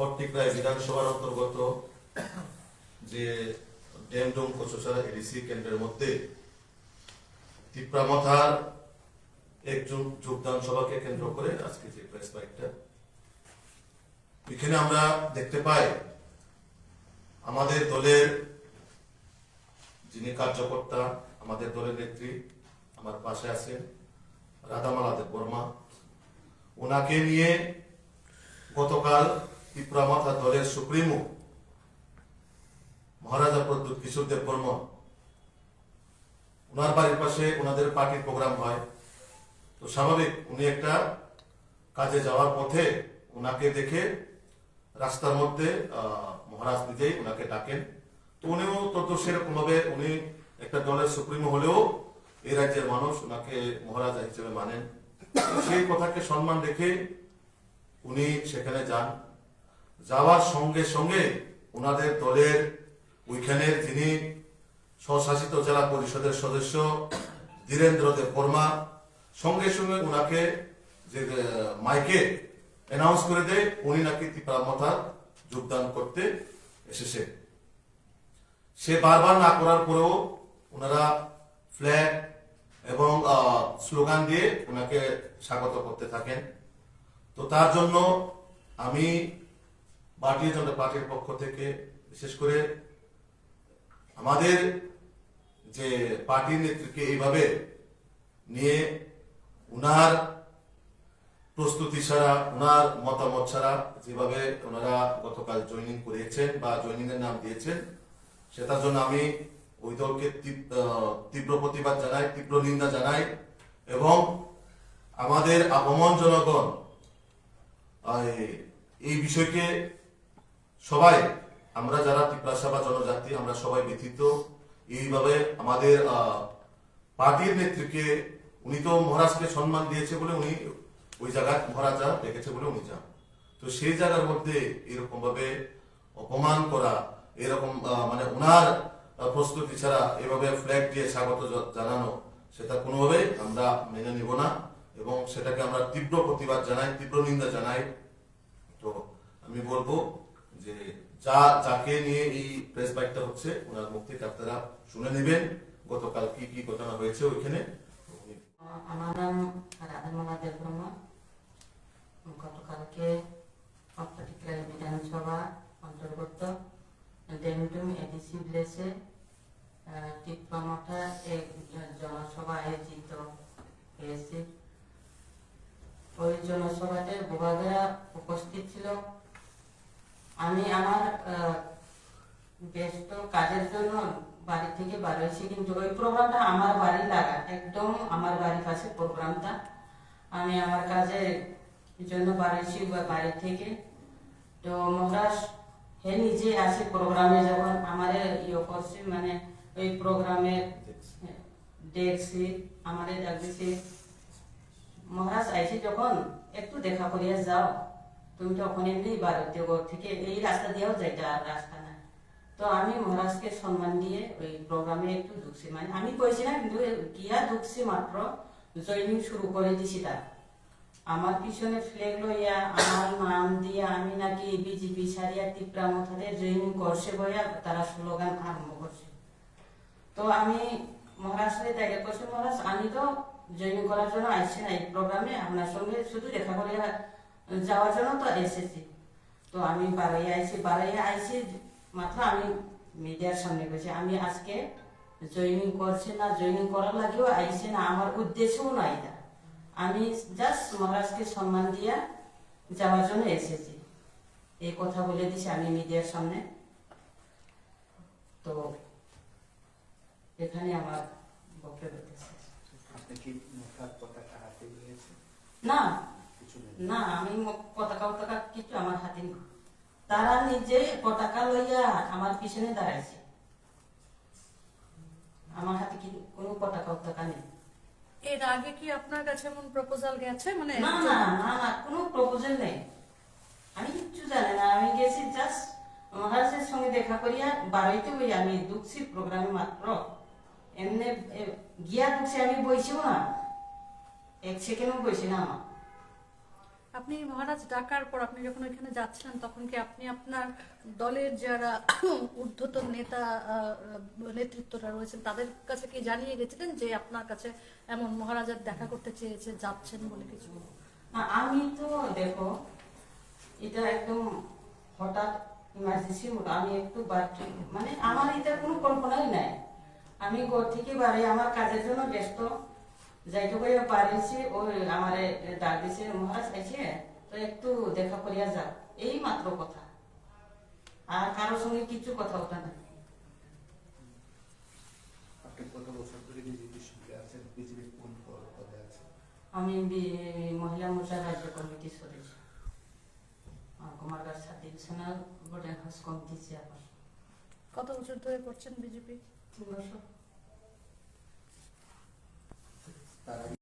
ফটিকরায় বিধানসভার অন্তর্গত যে ডেমডুম কচুসারা এডিসি কেন্দ্রের মধ্যে তিপ্রামথার একজন যোগদান সভাকে কেন্দ্র করে আজকে যে প্রেস বাইকটা এখানে আমরা দেখতে পাই আমাদের দলের যিনি কার্যকর্তা, আমাদের দলের নেত্রী, আমার পাশে আছেন রাধামালা দেব বর্মা ওনাকে নিয়ে গতকাল ত্রিপুরামাথা দলের সুপ্রিমো, মহারাজা প্রদ্যুৎ কিশোর দেব বর্মন। ওনার বাড়ির পাশে ওনাদের পার্টির প্রোগ্রাম হয়। তো স্বাভাবিক উনি একটা কাজে যাওয়ার পথে ওনাকে দেখে রাস্তার মধ্যে মহারাজ নিজেই ওনাকে ডাকেন। তো উনিও তত সেরকম ভাবে উনি একটা দলের সুপ্রিমো হলেও এই রাজ্যের মানুষ ওনাকে মহারাজা হিসেবে মানেন। সেই কথাকে সম্মান রেখে উনি সেখানে যান। যাওয়ার সঙ্গে সঙ্গে ওনাদের দলের ওইখানের যিনি স্বশাসিত জেলা পরিষদের সদস্য ধীরেন্দ্র দেব বর্মা, সঙ্গে সঙ্গে ওনাকে যে মাইকে অ্যানাউন্স করে দেয়, উনি নাকি ত্রিপুরা যোগদান করতে এসেছে। সে বারবার না করার পরেও ওনারা ফ্ল্যাগ এবং স্লোগান দিয়ে ওনাকে স্বাগত করতে থাকেন। তো তার জন্য আমি ভারতীয় জনতা পার্টির পক্ষ থেকে, বিশেষ করে আমাদের যে পার্টির নেত্রীকে এইভাবে নিয়ে উনার প্রস্তুতি ছাড়া, উনার মতামত ছাড়া যেভাবে ওনারা গতকাল জয়নিং করিয়েছেন বা জয়নিং এর নাম দিয়েছেন, সেটার জন্য আমি ওই দলকে তীব্র প্রতিবাদ জানাই, তীব্র নিন্দা জানাই এবং আমাদের আপমন জনগণ এই বিষয়কে সবাই, আমরা যারা ত্রিপুরা বা জনজাতি, আমরা সবাই ব্যথিত। এইভাবে আমাদের পার্টির নেত্রীকে উনি তো মহারাজকে সম্মান দিয়েছে বলে উনি ওই জায়গায় মহারাজা ডেকেছে বলে উনি যান। তো সেই জায়গার মধ্যে এরকম ভাবে অপমান করা, এরকম মানে ওনার প্রস্তুতি ছাড়া এভাবে ফ্ল্যাগ দিয়ে স্বাগত জানানো, সেটা কোনোভাবে আমরা মেনে নিব না এবং সেটাকে আমরা তীব্র প্রতিবাদ জানাই, তীব্র নিন্দা জানাই। তো আমি বলব যে যা, যাকে নিয়ে এই প্রেস বাইকটা হচ্ছে, ওনার মুখ থেকে আপনারা শুনে নেবেন গতকাল কি কি ঘটনা হয়েছে ওইখানে। আমার নাম রাধামালা দেববর্মা গতকালকে অপ্পাটিকার বিধানসভা অন্তর্গত ডেমডুম এডিসি ভিলেজে টিপ্পামঠা এক জনসভা আয়োজিত হয়েছে। ওই জনসভাতে ভূভাগেরা উপস্থিত ছিল। আমি আমার ব্যস্ত কাজের জন্য বাড়ি থেকে বার হয়েছি, কিন্তু ওই প্রোগ্রামটা আমার বাড়ি লাগা, একদম আমার বাড়ির পাশে প্রোগ্রামটা। আমি আমার কাজের জন্য বার হয়েছি বাড়ি থেকে। তো মহারাজ হে নিজে আসে প্রোগ্রামে যখন আমার ইয়ে করছে মানে ওই প্রোগ্রামে দেখছি, আমাদের দেখছি মহারাজ আইসি যখন, একটু দেখা করিয়া যাও। তুমি তো ওখানে এমনি ভারতীয় থেকে এই রাস্তা দিয়েও যাইতে রাস্তা না তো আমি মহারাজকে সম্মান দিয়ে ওই প্রোগ্রামে একটু ঢুকছি মানে আমি কইছি না কিন্তু গিয়া ঢুকছি মাত্র? জয়নিং শুরু করে দিছি তার। আমার পিছনে ফ্লেগ লইয়া, আমার নাম দিয়া আমি নাকি বিজেপি সারিয়া টিপরা মথাতে জয়নিং করছে বইয়া তারা স্লোগান আরম্ভ করছে। তো আমি মহারাষ্ট্রে দেখা করছি মহারাজ, আমি তো জয়েন করার জন্য আসছি না এই প্রোগ্রামে, আপনার সঙ্গে শুধু দেখা করে যাওয়ার জন্য তো এসেছি। তো আমি বারাইয়া আইছি বারাইয়া আইছি মাত্র আমি মিডিয়ার সামনে গেছি আমি আজকে জয়েনিং করছি না জয়নিং করার লাগেও আইছি না আমার উদ্দেশ্যও নাই এটা। আমি জাস্ট মহারাজকে সম্মান দিয়া যাওয়ার জন্য এসেছি। এই কথা বলে দিছি আমি মিডিয়ার সামনে। তো এখানে আমার বক্তব্য না না আমি পতাকা পতাকা কিছু আমার হাতে নেই। তারা নিজে পতাকা লইয়া আমার পিছনে দাঁড়াইছে। আমার হাতে কি কোনো পতাকা পতাকা নেই? এর আগে কি আপনার কাছে এমন প্রপোজাল গেছে? মানে না না না না কোনো প্রপোজাল নেই। আমি কিচ্ছু জানি না। আমি গেছি জাস্ট মহারাজের সঙ্গে দেখা করিয়া বাড়াইতে হই আমি ঢুকছি প্রোগ্রামে মাত্র। এমনি গিয়া ঢুকছি আমি বইছিও না। এক সেকেন্ডও বইছি না আমার। আপনি মহারাজ ডাকার পর আপনি যখন ওইখানে যাচ্ছিলেন তখন কি আপনি আপনার দলের যারা ঊর্ধ্বতন নেতা নেতৃত্বরা রয়েছেন তাদের কাছে কি জানিয়ে গেছিলেন যে আপনার কাছে এমন মহারাজার দেখা করতে চেয়েছে যাচ্ছেন বলে কিছু? না, আমি তো দেখো এটা একদম হঠাৎ ইমার্জেন্সি মতো আমি একটু মানে আমার এটা কোনো কল্পনাই নাই। আমি ঘর থেকে বাড়ি আমার কাজের জন্য ব্যস্ত। যাইটুকু বাড়িছি ওই আমার ডাক দিছে মহারাজ আছে তো একটু দেখা করিয়া যা। এই মাত্র কথা। আর কারোর সঙ্গে কিছু কথা পদে আছেন? আমি মহিলা মোর্চা রাজ্য committee divisional house committee chairperson কত বছর ধরে করছেন বিজেপি? তিন বছর। তার আগে